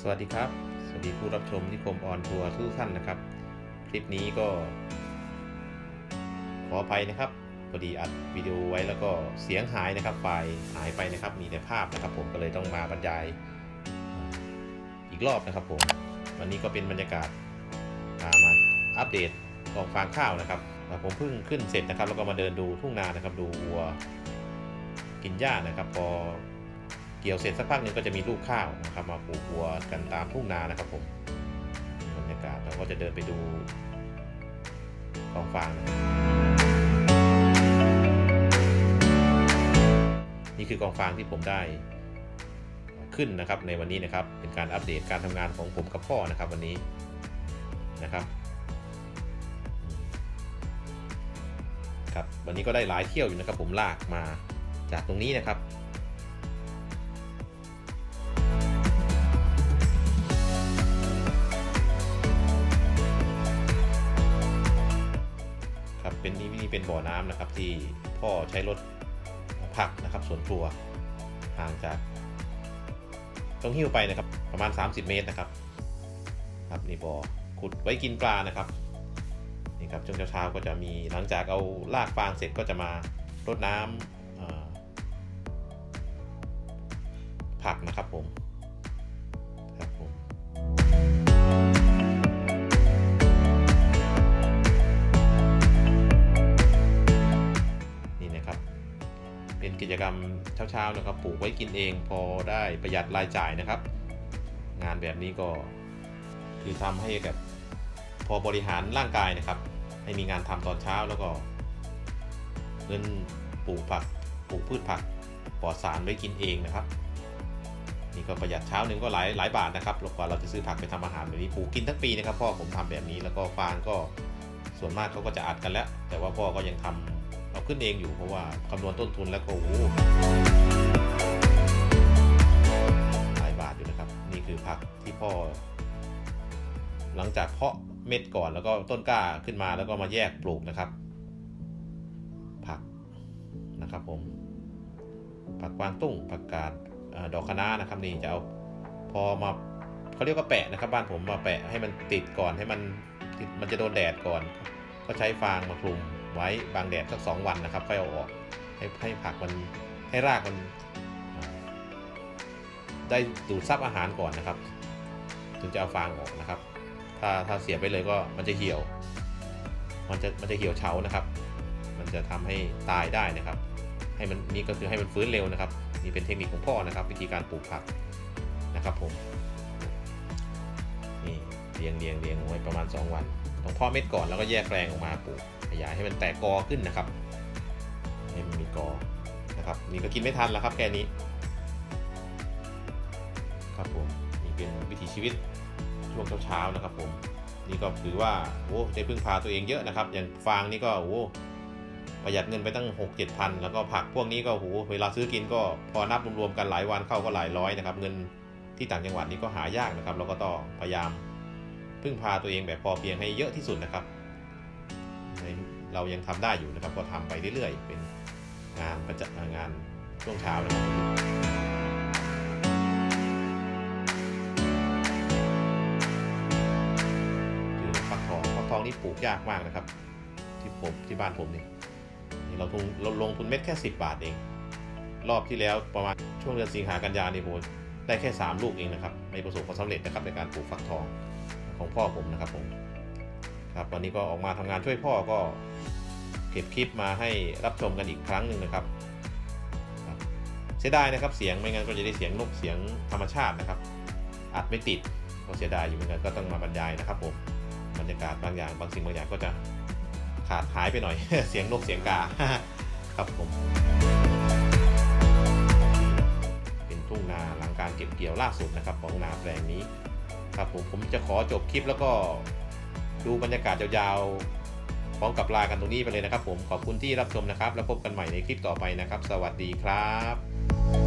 สวัสดีครับ สวัสดีผู้รับชมนิคมออนทัวร์ทุกท่านนะครับ คลิปนี้ก็ ขออภัยนะครับพอดีอัดวิดีโอไว้แล้วก็เสียงหายนะครับไฟล์หายไปนะครับ มีแต่ภาพนะครับ ผมก็เลยต้องมาบรรยายอีกรอบนะครับผมวันนี้ก็เป็นบรรยากาศามาอัปเดตกองฟางข้าวนะครับผมเพิ่งขึ้นเสร็จนะครับ แล้วก็มาเดินดูทุ่งนานะครับ ดูวัวกินหญ้านะครับ พอ กี่ยวเสร็จสักพักหนึ่งก็จะมีลูกข้าวนะครับมาปลูกวัวกันตามทุ่งนานะครับผมบรรยากาศเราก็จะเดินไปดูกองฟางนี่คือกองฟางที่ผมได้ขึ้นนะครับในวันนี้นะครับเป็นการอัปเดตการทำงานของผมกับพ่อนะครับวันนี้นะครับครับวันนี้ก็ได้หลายเที่ยวอยู่นะครับผมลากมาจากตรงนี้นะครับ เป็นนี่นี่เป็นบ่อน้ำนะครับ ที่พ่อใช้รถผักนะครับสวนครัวห่างจากต้องหิ้วไปนะครับประมาณ 30 เมตรนะครับ ครับนี่บ่อขุดไว้กินปลานะครับนี่ครับช่วงเช้าๆก็จะมีหลังจากเอาลากฟางเสร็จก็จะมารดน้ำเอ่อผักนะครับผมครับผม รรมเช้าๆนะครับปลูกไว้กินเองพอได้ประหยัดรายจ่ายนะครับ งานแบบนี้ก็คือทำให้กับพอบริหารร่างกายนะครับ ให้มีงานทำตอนเช้าแล้วก็เงินปลูกผักปลูกพืชผักปลอดสารไว้กินเองนะครับนี่ก็ประหยัดเช้าหนึ่งก็หลายหลายบาทนะครับกว่าเราจะซื้อผักไปทำอาหารแบบนี้ปลูกกินทั้งปีนะครับพ่อผมทำแบบนี้แล้วก็ฟางก็ส่วนมากเขาก็จะอัดกันแล้ว แต่ว่าพ่อก็ยังทำเอา ขึ้นเองอยู่เพราะว่าคำนวณต้นทุนแล้วก็โอ้โหหลายบาทอยู่นะครับ นี่คือผักที่พ่อ หลังจากเพาะเม็ดก่อนแล้วก็ต้นกล้าขึ้นมาแล้วก็มาแยกปลูกนะครับ ผักนะครับผม ผักกวางตุ้งผักกาดอดอกคะน้านะครับนี่จะเอาพอมาเขาเรียกว่าแปะนะครับ บ้านผมมาแปะให้มันติดก่อนให้มันติดมันจะโดนแดดก่อน ก็ใช้ฟางมาคลุม ไว้บางแดดสักสองวันนะครับค่อยเอาออกให้ให้ผักมันให้รากมัน ได้ดูดซับอาหารก่อนนะครับ ถึงจะเอาฟางออกนะครับ ถ้าถ้าเสียไปเลยก็มันจะเหี่ยว มันจะมันจะเหี่ยวเฉานะครับ มันจะทำให้ตายได้นะครับ ให้มันนี่ก็คือให้มันฟื้นเร็วนะครับนี่เป็นเทคนิคของพ่อนะครับ วิธีการปลูกผักนะครับผมนี่เรียงเรียงเรียงไว้ประมาณ 2 วัน ต้องเพาะเม็ดก่อนแล้วก็แยกแปลงออกมาปลูก ขยายให้มันแตกกอขึ้นนะครับให้มันมีกอนะครับนี่ก็กินไม่ทันแล้วครับแค่นี้ครับผมนี่เป็นวิถีชีวิตช่วงเช้าๆนะครับผมนี่ก็ถือว่าโอ้ได้พึ่งพาตัวเองเยอะนะครับ อย่างฟางนี่ก็โอ้ประหยัดเงินไปตั้ง 6 7 0 0 0แล้วก็ผักพวกนี้ก็โหเวลาซื้อกินก็พอนับรวมๆกันหลายวันเข้าก็หลายร้อยนะครับเงินที่ต่างจังหวัดนี่ก็หายากนะครับ เราก็ต้องพยายามพึ่งพาตัวเองแบบพอเพียงให้เยอะที่สุดนะครับ เรายังทำได้อยู่นะครับ ก็ทำไปเรื่อยๆ เป็นงานประจำงานช่วงเช้านะครับคือฟักทองฟักทองนี่ปลูกยากมากนะครับ ที่ผมที่บ้านผมนี่เราทุนเราลงทุนเม็ดแค่ 10 บาทเอง รอบที่แล้วประมาณช่วงเดือนสิงหากันยานี่โหได้แค่ 3 ลูกเองนะครับไม่ประสบความสำเร็จนะครับในการปลูกฟักทองของพ่อผมนะครับผม ครับวันนี้ก็ออกมาทำงานช่วยพ่อก็เก็บคลิปมาให้รับชมกันอีกครั้งหนึ่งนะครับครับเสียดายนะครับเสียงไม่งั้นก็จะได้เสียงนกเสียงธรรมชาตินะครับอัดไม่ติดก็เสียดายอยู่เหมือนกันก็ต้องมาบรรยายนะครับผมบรรยากาศบางอย่างบางสิ่งบางอย่างก็จะขาดหายไปหน่อย เสียงนกเสียงกาครับผม เป็นทุ่งนาหลังการเก็บเกี่ยวล่าสุดนะครับของนาแปลงนี้ครับผมผมจะขอจบคลิปแล้วก็ ดูบรรยากาศยาวๆพร้อมกับลากันตรงนี้ไปเลยนะครับ ผมขอบคุณที่รับชมนะครับ แล้วพบกันใหม่ในคลิปต่อไปนะครับ สวัสดีครับ